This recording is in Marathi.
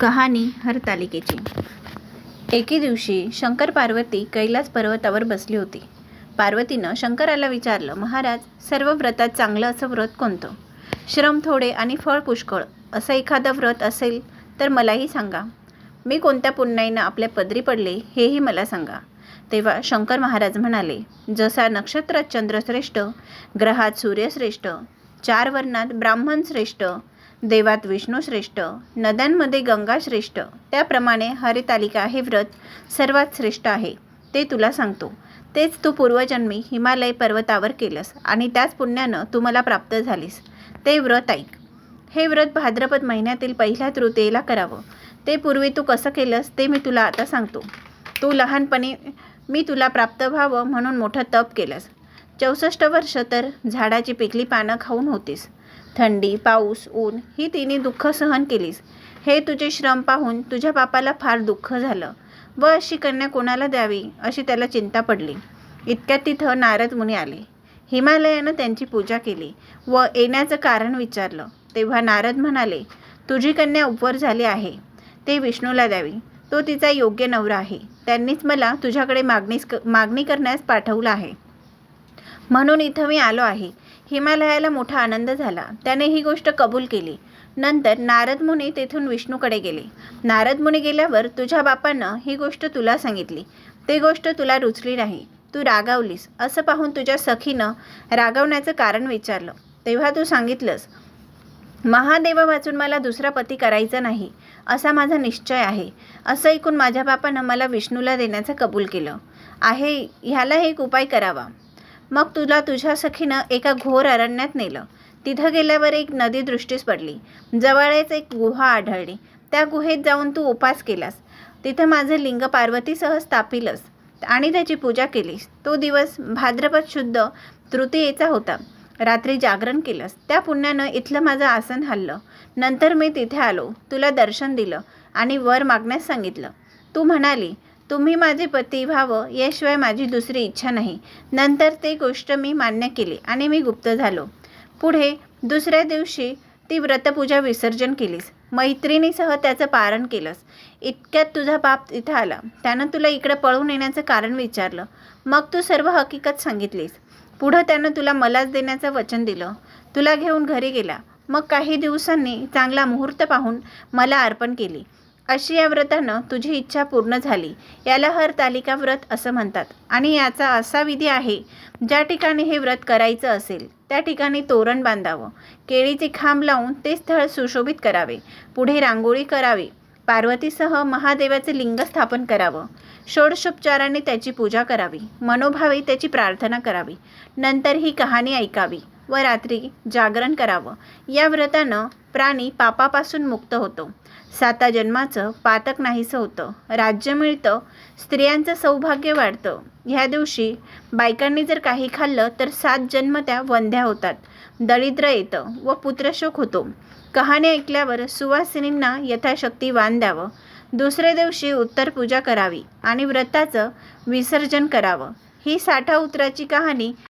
कहाणी हरतालिकेची. एके दिवशी शंकर पार्वती कैलास पर्वतावर बसली होती. पार्वतीनं शंकराला विचारलं महाराज सर्व व्रतात चांगलं असं व्रत कोणतं? श्रम थोडे आणि फळ पुष्कळ असं एखादं व्रत असेल तर मलाही सांगा. मी कोणत्या पुण्याईनं आपल्या पदरी पडले हेही मला सांगा. तेव्हा शंकर महाराज म्हणाले जसा नक्षत्रात चंद्रश्रेष्ठ ग्रहात सूर्यश्रेष्ठ चार वर्णात ब्राह्मण श्रेष्ठ देवात विष्णू श्रेष्ठ नद्यांमध्ये गंगा श्रेष्ठ. त्याप्रमाणे हरितालिका हे व्रत सर्वात श्रेष्ठ आहे ते तुला सांगतो. तेच तू पूर्वजन्मी हिमालय पर्वतावर केलंस आणि त्याच पुण्यानं तू मला प्राप्त झालीस. ते व्रत ऐक. हे व्रत भाद्रपद महिन्यातील पहिल्या तृतीयेला करावं. ते पूर्वी तू कसं केलंस ते मी तुला आता सांगतो. तू लहानपणी मी तुला प्राप्त व्हावं म्हणून मोठं तप केलंस. चौसष्ट वर्ष तर झाडाची पिकली पानं खाऊन होतीस. थंडी पाऊस ऊन ही तिने दुःख सहन केलीस हे तुझे श्रम पाहून तुझ्या बापाला फार दुःख झालं. व अशी कन्या कोणाला द्यावी अशी त्याला चिंता पडली. इतक्यात तिथं नारद मुनी आले. हिमालयानं त्यांची पूजा केली व येण्याचं कारण विचारलं. तेव्हा नारद म्हणाले तुझी कन्या उपवर झाली आहे. ते विष्णूला द्यावी. तो तिचा योग्य नवरा आहे. त्यांनीच मला तुझ्याकडे मागणीस मागणी करण्यास पाठवलं आहे. म्हणून इथं मी आलो आहे. हिमालयाला मोठा आनंद झाला. त्याने ही गोष्ट कबूल केली. नंतर नारद मुनी तेथून विष्णूकडे गेले. नारद मुनी गेल्यावर तुझ्या बापानं ही गोष्ट तुला सांगितली. ते गोष्ट तुला रुचली नाही. तू रागावलीस असं पाहून तुझ्या सखीनं रागावण्याचं कारण विचारलं. तेव्हा तू सांगितलंस महादेवा वाचून मला दुसरा पती करायचा नाही असा माझा निश्चय आहे. असं ऐकून माझ्या बापानं मला विष्णूला देण्याचं कबूल केलं. आहे ह्याला एक उपाय करावा. मग तुला तुझ्या सखीनं एका घोर अरण्यात नेलं. तिथं गेल्यावर एक नदी दृष्टीस पडली. जवळच एक गुहा आढळली. त्या गुहेत जाऊन तू उपास केलास. तिथं माझं लिंग पार्वतीसह स्थापिलंस आणि त्याची पूजा केलीस. तो दिवस भाद्रपद शुद्ध तृतीयेचा होता. रात्री जागरण केलंस. त्या पुण्यानं इथलं माझं आसन हल्लं. नंतर मी तिथे आलो. तुला दर्शन दिलं आणि वर मागण्यास सांगितलं. तू म्हणाली तुम्ही माझे पती व्हावं याशिवाय माझी दुसरी इच्छा नाही. नंतर ते गोष्ट मी मान्य केली आणि मी गुप्त झालो. पुढे दुसऱ्या दिवशी ती व्रतपूजा विसर्जन केलीस. मैत्रिणीसह त्याचं पारण केलंस. इतक्यात तुझा बाप इथं आला. त्यानं तुला इकडं पळून येण्याचं कारण विचारलं. मग तू सर्व हकीकत सांगितलीस. पुढं त्यानं तुला मलाच देण्याचं वचन दिलं. तुला घेऊन घरी गेला. मग काही दिवसांनी चांगला मुहूर्त पाहून मला अर्पण केली. अशी या व्रतानं तुझी इच्छा पूर्ण झाली. याला हर तालिका व्रत असं म्हणतात. आणि याचा असा विधी आहे ज्या ठिकाणी हे व्रत करायचं असेल त्या ठिकाणी तोरण बांधावं. केळीचे खांब लावून ते स्थळ सुशोभित करावे. पुढे रांगोळी करावी. पार्वतीसह महादेवाचे लिंग स्थापन करावं. षोडशोपचाराने त्याची पूजा करावी. मनोभावे त्याची प्रार्थना करावी. नंतर ही कहाणी ऐकावी. व रात्री जागरण करावं. या व्रतानं प्राणी पापापासून मुक्त होतो. साता जन्माचं पातक नाहीसं होतं. राज्य मिळतं. स्त्रियांचं सौभाग्य वाढतं. ह्या दिवशी बायकांनी जर काही खाल्लं तर सात जन्म त्या वंध्या होतात. दरिद्र येतं व पुत्रशोक होतो. कहाणी ऐकल्यावर सुवासिनींना यथाशक्ती वान द्यावं. दुसऱ्या दिवशी उत्तर पूजा करावी आणि व्रताचं विसर्जन करावं. ही साठा उतराची कहाणी